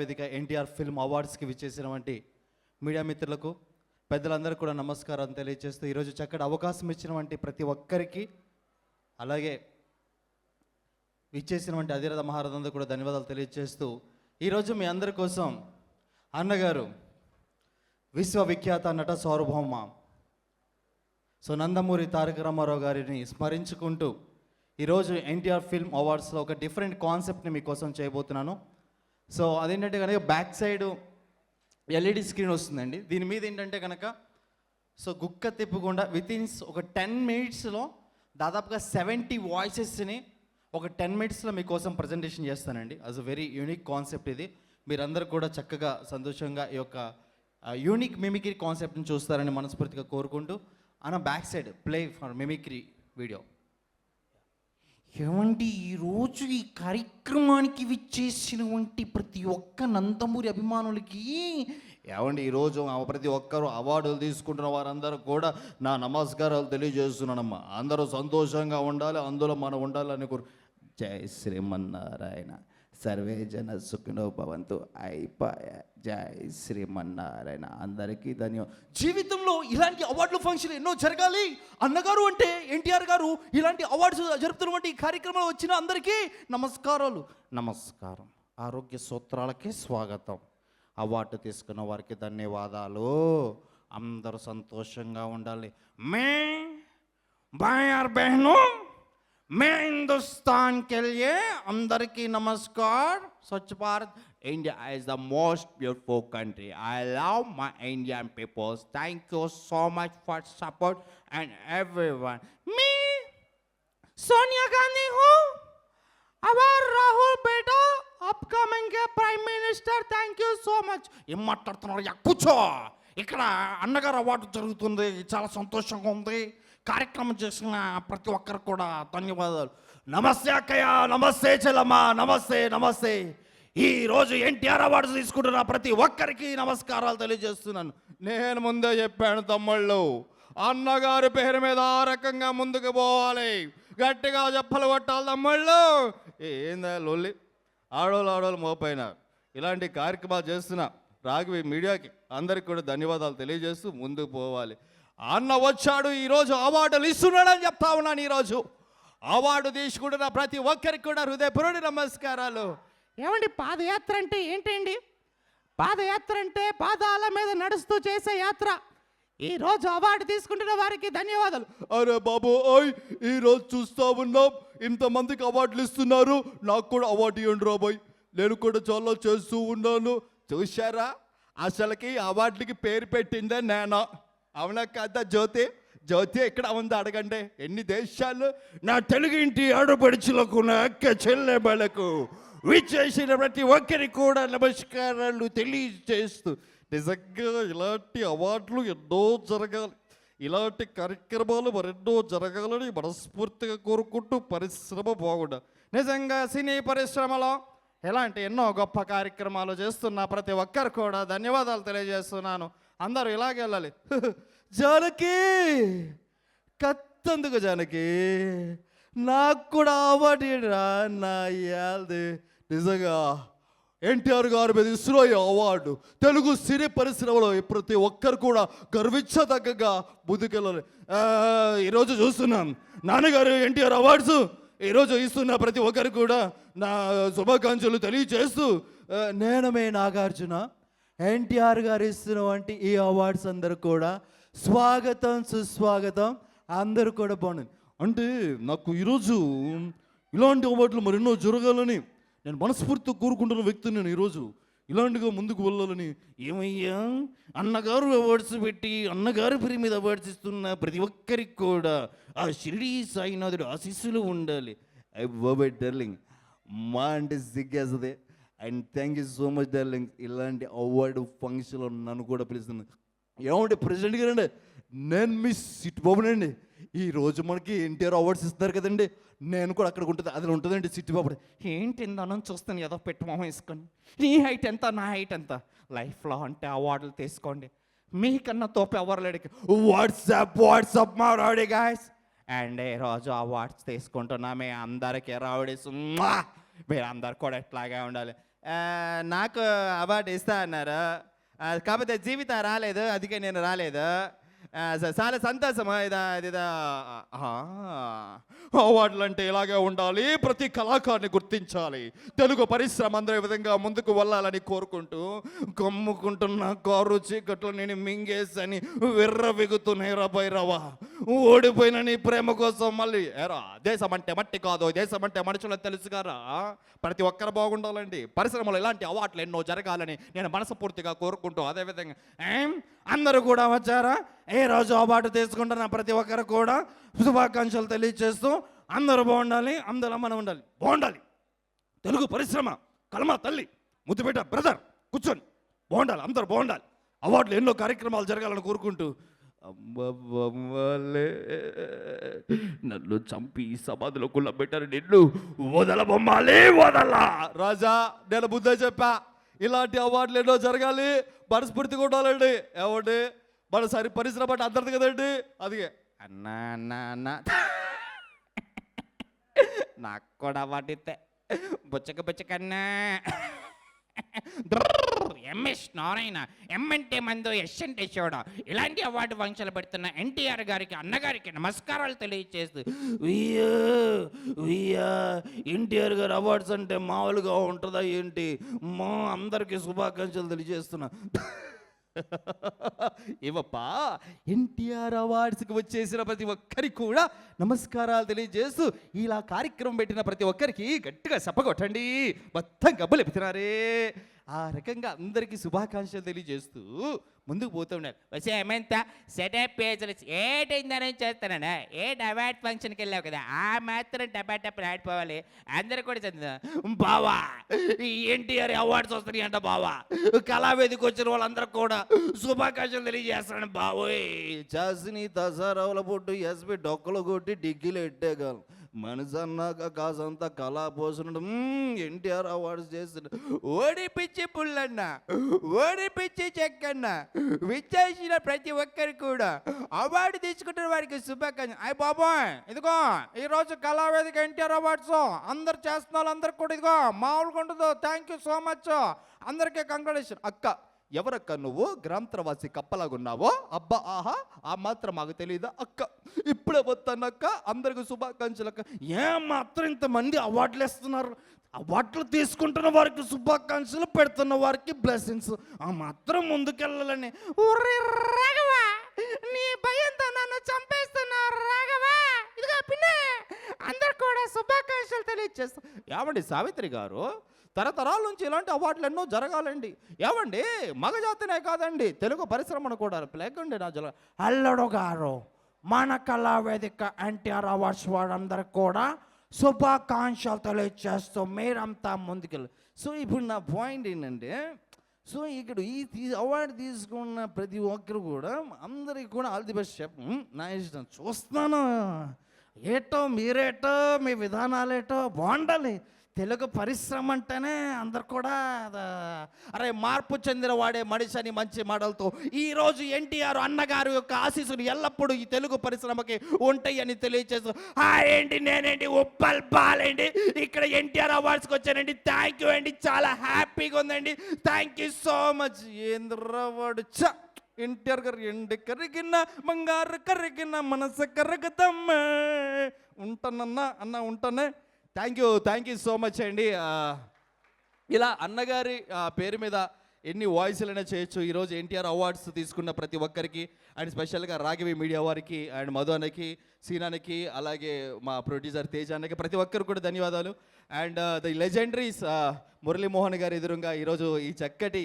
వేదిక ఎన్టీఆర్ ఫిల్మ్ అవార్డ్స్కి విచ్చేసినటువంటి మీడియా మిత్రులకు పెద్దలందరూ కూడా నమస్కారం తెలియజేస్తూ ఈరోజు చక్కటి అవకాశం ఇచ్చినటువంటి ప్రతి ఒక్కరికి అలాగే ఇచ్చేసినటువంటి అధిరథ మహారథంతో కూడా ధన్యవాదాలు తెలియజేస్తూ ఈరోజు మీ అందరి కోసం అన్నగారు విశ్వవిఖ్యాత నట సార్వభౌమ సో నందమూరి తారక రామారావు గారిని స్మరించుకుంటూ ఈరోజు ఎన్టీఆర్ ఫిల్మ్ అవార్డ్స్లో ఒక డిఫరెంట్ కాన్సెప్ట్ని మీకోసం చేయబోతున్నాను. సో అదేంటంటే కనుక బ్యాక్ సైడ్ ఎల్ఈడి స్క్రీన్ వస్తుందండి. దీని మీద ఏంటంటే కనుక సో గుక్క తిప్పకుండా విత్ ఇన్ ఒక టెన్ మినిట్స్లో దాదాపుగా సెవెంటీ వాయిసెస్ని ఒక టెన్ మినిట్స్లో మీకోసం ప్రజెంటేషన్ చేస్తానండి. As a very unique concept ఇది. మీరందరూ కూడా చక్కగా సంతోషంగా ఈ యొక్క యూనిక్ మిమిక్రీ కాన్సెప్ట్ని చూస్తారని మనస్ఫూర్తిగా కోరుకుంటూ అన్న back side play for mimicry video ఏమండి ఈరోజు ఈ కార్యక్రమానికి విచ్చేసినటువంటి ప్రతి ఒక్క నందమూరి అభిమానులకి ఏమండి ఈరోజు ఆ ప్రతి ఒక్కరు అవార్డులు తీసుకుంటున్న వారందరూ కూడా నా నమస్కారాలు తెలియజేస్తున్నానమ్మా. అందరూ సంతోషంగా ఉండాలి అందులో మనం ఉండాలని కోరు జై శ్రీమన్నారాయణ. సర్వే జన సుఖినో భవంతు. అయిపోయా. జై శ్రీమన్నారాయణ. అందరికీ ధన్యం. జీవితంలో ఇలాంటి అవార్డులు ఫంక్షన్ ఎన్నో జరగాలి. అన్నగారు అంటే ఎన్టీఆర్ గారు ఇలాంటి అవార్డ్స్ జరుపుతున్నటువంటి కార్యక్రమాలు వచ్చిన అందరికీ నమస్కారాలు. నమస్కారం. ఆరోగ్య సూత్రాలకే స్వాగతం. అవార్డు తీసుకున్న వారికి ధన్యవాదాలు. అందరూ సంతోషంగా ఉండాలి. మే బాయ్ ఆర్ బెహను मैं हिंदुस्तान के लिए अंदर की नमस्कार Swachh Bharat India is the most beautiful country I love my Indian peoples thank you so much for support and everyone मी सोनिया गांधी हूँ అవార్ రాహుల్ బేటా upcoming prime minister thank you so much ఏం మాట్లాడుతున్నారు యా, కూర్చో ఇక్కడ అన్నగారు అవార్డు జరుగుతుంది చాలా సంతోషంగా ఉంది కార్యక్రమం చేసిన ప్రతి ఒక్కరికి కూడా ధన్యవాదాలు. నమస్తే అక్కయ్య నమస్తే చెల్లమ్మ నమస్తే నమస్తే. ఈ రోజు ఎన్టీఆర్ అవార్డు తీసుకుంటున్న ప్రతి ఒక్కరికి నమస్కారాలు తెలియజేస్తున్నాను. నేను ముందే చెప్పాను తమ్ముళ్ళు అన్నగారి పేరు మీద ఆ రకంగా ముందుకు పోవాలి. గట్టిగా చెప్పలు కొట్టాలి తమ్ముళ్ళు. ఏందా లొల్లి? ఆడోళ్ళు ఆడోళ్ళు మోపైనారు. ఇలాంటి కార్యక్రమాలు చేస్తున్న రాఘవి మీడియాకి అందరికి కూడా ధన్యవాదాలు తెలియజేస్తూ ముందుకు పోవాలి. అన్న వచ్చాడు ఈరోజు అవార్డులు ఇస్తున్నాడని చెప్తా ఉన్నాను ఈరోజు. అవార్డు తీసుకుంటున్న ప్రతి ఒక్కరికి కూడా హృదయపూర్వక నమస్కారాలు. ఏమండి పాదయాత్ర అంటే ఏంటండి? పాదయాత్ర అంటే పాదాల మీద నడుస్తూ చేసే యాత్ర. ఈ రోజు అవార్డు తీసుకుంటున్న వారికి ధన్యవాదాలు. అరే బాబు ఓయ్ ఈ రోజు చూస్తా ఉన్నాం. ఇంతమందికి అవార్డులు ఇస్తున్నారు. నాకు కూడా అవార్డు ఇవ్వండి రాబోయ్. నేను కూడా చాలా చేస్తూ ఉన్నాను. చూశారా? అసలుకి అవార్డులకి పేరు పెట్టిందే నేను? అవునా కదా జ్యోతి? జ్యోతి ఎక్కడ ఉంది అడగండి. ఎన్ని దేశాలు? నా తెలుగు ఇంటి ఆడపడుచులకు నా అక్క చెల్లెమ్మలకు విచ్చేసిన ప్రతి ఒక్కరికి కూడా నమస్కారాలు తెలియజేస్తూ. నిజంగా ఇలాంటి అవార్డులు ఎన్నో జరగాలి. ఇలాంటి కార్యక్రమాలు మరెన్నో జరగాలని మనస్ఫూర్తిగా కోరుకుంటూ పరిశ్రమ బాగుండాలి నిజంగా సినీ పరిశ్రమలో ఇలాంటి ఎన్నో గొప్ప కార్యక్రమాలు చేస్తున్న ప్రతి ఒక్కరు కూడా ధన్యవాదాలు తెలియజేస్తున్నాను. అందరూ ఇలాగే వెళ్ళాలి. జానకి కత్తందుకు జానకి నాకు కూడా అవార్డు రా నా నిజంగా ఎన్టీఆర్ గారి మీద ఇస్రో అవార్డు తెలుగు సినీ పరిశ్రమలో ప్రతి ఒక్కరు కూడా గర్వించదగ్గగా ముందుకెళ్ళాలి. ఈరోజు చూస్తున్నాం. నాన్నగారు ఎన్టీఆర్ అవార్డ్స్ ఈరోజు ఇస్తున్న ప్రతి ఒక్కరు కూడా నా శుభాకాంక్షలు తెలియజేస్తూ నేనమే నాగార్జున. ఎన్టీఆర్ గారు ఇస్తున్నటువంటి ఈ అవార్డ్స్ అందరు కూడా స్వాగతం సుస్వాగతం అందరూ కూడా బాగుంది అంటే నాకు ఈరోజు ఇలాంటి అవార్డులు మరెన్నో జరగాలని నేను మనస్ఫూర్తితో కోరుకుంటున్న వ్యక్తిని నేను ఈరోజు ఇలాంటిగా ముందుకు వెళ్ళాలని ఏమయ్యా? అన్నగారు అవార్డ్స్ పెట్టి అన్నగారు పేరు మీద అవార్డ్స్ ఇస్తున్న ప్రతి ఒక్కరికి కూడా ఆ షిరిడి సాయినాథుడు ఆశీస్సులు ఉండాలి. ఐ బాబాయ్ డర్లింగ్ మా అంటే సిగ్గేస్తుంది and thank you so much darling ఇలాంటి అవార్డు ఫంక్షన్లో నన్ను కూడా పిలుస్తుంది ఏమంటే ప్రెసిడెంట్ గారండి? నేను మీ సిట్ బాబునండి. ఈ రోజు మనకి ఎన్టీఆర్ అవార్డ్స్ ఇస్తున్నారు కదండి. నేను కూడా అక్కడ ఉంటుంది. అది ఉంటుందండి సిట్టి బాబు. ఏంటి ఇందానం చూస్తాను? ఏదో పెట్టమో వేసుకొని. నీ హైట్ ఎంత? నా హైట్ ఎంత? లైఫ్లో అంటే అవార్డులు తీసుకోండి. మీకన్నా తోపు ఎవరు లేడికి వాట్సాప్ వాట్సాప్ మా రౌడీ గాయస్ అండ్ ఈ రోజు అవార్డ్స్ తీసుకుంటున్నా. మీ అందరికీ రౌడీస్ మీరు అందరు కూడా ఎట్లాగే ఉండాలి. నాకు అవార్డు ఇస్తా అన్నారు. కాకపోతే జీవిత రాలేదు అందుకే నేను రాలేదు. చాలా సంతోషమా ఇదా ఇదా అవార్డులు అంటే ఇలాగే ఉండాలి ప్రతి కళాకారుని గుర్తించాలి. తెలుగు పరిశ్రమ అందరూ విధంగా ముందుకు వెళ్ళాలని కోరుకుంటూ కమ్ముకుంటున్న కారు చీకట్లు నేను మింగేసని విర్రవిగుతున్నాయి విగుతున్నాయి రా ఓడిపోయిన నీ ప్రేమ కోసం మళ్ళీ. ఎరా దేశం అంటే మట్టి కాదు దేశం అంటే మనుషులకు తెలుసు గారా ప్రతి ఒక్కరు బాగుండాలండి. పరిశ్రమలో ఇలాంటి అవార్డులు ఎన్నో జరగాలని నేను మనస్ఫూర్తిగా కోరుకుంటూ అదేవిధంగా అందరూ కూడా వచ్చారా? ఏ రోజు అవార్డు తీసుకుంటున్న ప్రతి ఒక్కరు కూడా శుభాకాంక్షలు తెలియజేస్తూ అందరూ బాగుండాలి అందరూ మనం ఉండాలి. బాగుండాలి. తెలుగు పరిశ్రమ కలమ తల్లి ముద్దుపేట బ్రదర్ కూర్చొని బాగుండాలి అందరూ బాగుండాలి. అవార్డులు ఎన్నో కార్యక్రమాలు జరగాలని కోరుకుంటూ అమ్మమ్మలే నన్ను చంపి సమాధిలో కుళ్ళ పెట్టారు నిన్ను వదల బొమ్మాలే వదల. రాజా నేను బుద్ధే చెప్పా ఇలాంటి అవార్డులు ఎన్నో జరగాలి మనస్ఫూర్తిగా ఉండాలండి ఏమండి? మన సరి పరిశ్రమ అంటే అందరిది కదండి. అది అన్నా అన్నా అన్నా. నాకు కూడా వాటితే బుచ్చక బుచ్చకన్నా. ఎంఎస్ నారాయణ ఎం అంటే మందు ఎస్ అంటే చూడ ఇలాంటి అవార్డు ఫంక్షన్లు పెడుతున్న ఎన్టీఆర్ గారికి అన్నగారికి నమస్కారాలు తెలియజేస్తూ ఎన్టీఆర్ గారు అవార్డ్స్ అంటే మామూలుగా ఉంటుందా ఏంటి? మా అందరికీ శుభాకాంక్షలు తెలియజేస్తున్నా. ఏవప్పా ఎన్టీఆర్ అవార్డ్స్కి వచ్చేసిన ప్రతి ఒక్కరికి కూడా నమస్కారాలు తెలియజేస్తూ ఇలా కార్యక్రమం పెట్టిన ప్రతి ఒక్కరికి గట్టిగా చెప్పగొట్టండి మొత్తం గబ్బులు ఎప్పుతున్నారే. ఆ రకంగా అందరికీ శుభాకాంక్షలు తెలియజేస్తూ ముందుకు పోతున్నారు వచ్చే ఏమంత సెటప్ పేజీలు ఏటైందని చేస్తానన్నా? ఏ డబాట్ ఫంక్షన్కి వెళ్ళావు కదా? ఆ మాత్రం టపా టప్ ఆడిపోవాలి. అందరూ కూడా చదువు బావా ఈ ఎన్టీఆర్ అవార్డ్స్ వస్తున్నాయి అంట బావా. కళావేదికి వచ్చిన వాళ్ళందరూ కూడా శుభాకాంక్షలు తెలియజేస్తాను బావోయ్. చాసిని దసరావుల పొట్టు ఎస్పి డొక్కలు కొట్టి డిగ్గిలు ఎట్టేగాలం మనిషి అన్నాక కాసంత కళా పోసుడు ఎన్టీఆర్ అవార్డ్స్ చేసిన ఓడిపిచ్చి పుల్లన్న ఓడిపిచ్చి చెక్కన్న విచ్చేసిన ప్రతి ఒక్కరు కూడా అవార్డు తీసుకుంటున్న వారికి శుభాకాంక్షలు. అయ్యి బాబోయ్ ఇదిగో ఈరోజు కళావేదిక ఎన్టీఆర్ అవార్డ్స్ అందరు చేస్తున్నారు అందరు కూడా ఇదిగో మామూలుగా ఉండదు. థ్యాంక్ యూ సో మచ్ అందరికీ కంగ్రాచులేషన్ అక్క ఎవరక్క నువ్వు? గ్రాంతరవాసి కప్పలాగున్నావో? అబ్బా ఆహా ఆ మాత్రం మాకు తెలియదా అక్క? ఇప్పుడే వస్తానక్క అందరికి శుభాకాంక్షలు అక్క ఏం మాత్రం ఇంతమంది అవార్డులు ఇస్తున్నారు అవార్డులు తీసుకుంటున్న వారికి శుభాకాంక్షలు పెడుతున్న వారికి బ్లెస్సింగ్స్. ఆ మాత్రం ముందుకెళ్ళాలని. రాఘవా నీ భయంతో నన్ను చంపేస్తున్నారు రాఘవా. ఇదిగో పిన్నే అందరు కూడా శుభాకాంక్షలు తెలియజేస్తా ఏమండి సావిత్రి గారు? తరతరాల నుంచి ఇలాంటి అవార్డులు ఎన్నో జరగాలండి. ఏమండి? మగజాతినే కాదండి. తెలుగు పరిశ్రమను కూడా లేకండి నా జల గారు మన కళా వేదిక ఎన్టీఆర్ అవార్డ్స్ వారందరికి కూడా శుభాకాంక్షలు తెలియజేస్తూ మీరంతా ముందుకెళ్ళి సో ఇప్పుడు నా పాయింట్ ఏంటంటే సో ఇక్కడ ఈ తీ అవార్డు తీసుకున్న ప్రతి ఒక్కరు కూడా అందరికి కూడా ఆల్ ది బెస్ట్ చెప్ నా ఇష్టం. చూస్తాను ఏటో మీరేటో మీ విధానాలేటో బాగుండాలి. తెలుగు పరిశ్రమ అంటేనే అందరు కూడా అరే మార్పు చెందిన వాడే మనిషి అని మంచి మాటలతో. ఈరోజు ఎన్టీఆర్ అన్నగారు యొక్క ఆశీస్సులు ఎల్లప్పుడూ ఈ తెలుగు పరిశ్రమకి ఉంటాయని తెలియజేస్తూ హాయ్ ఏంటి నేనేంటి ఉప్పల్ బాలేండి ఇక్కడ ఎన్టీఆర్ అవార్డ్స్కి వచ్చానండి. థ్యాంక్ యూ అండి. చాలా హ్యాపీగా ఉందండి. Thank you so much. ఏంద్రవాడు చ ఎన్టీఆర్ గారు ఎండి కరిగిన బంగారు కరిగిన మనసు కరగదమ్మ. ఉంటానన్నా అన్న ఉంటానే. Thank you thank you so much అండి. ఇలా అన్నగారి పేరు మీద ఎన్ని వాయిస్లైనా చేయొచ్చు. ఈరోజు ఎన్టీఆర్ అవార్డ్స్ తీసుకున్న ప్రతి ఒక్కరికి అండ్ స్పెషల్గా రాఘవి మీడియా వారికి అండ్ మధు అనకి సీనానికి అలాగే మా ప్రొడ్యూసర్ తేజ అన్నకి ప్రతి ఒక్కరు కూడా ధన్యవాదాలు. అండ్ ద లెజెండరీస్ మురళీమోహన్ గారి ఎదురుగా ఈరోజు ఈ చక్కటి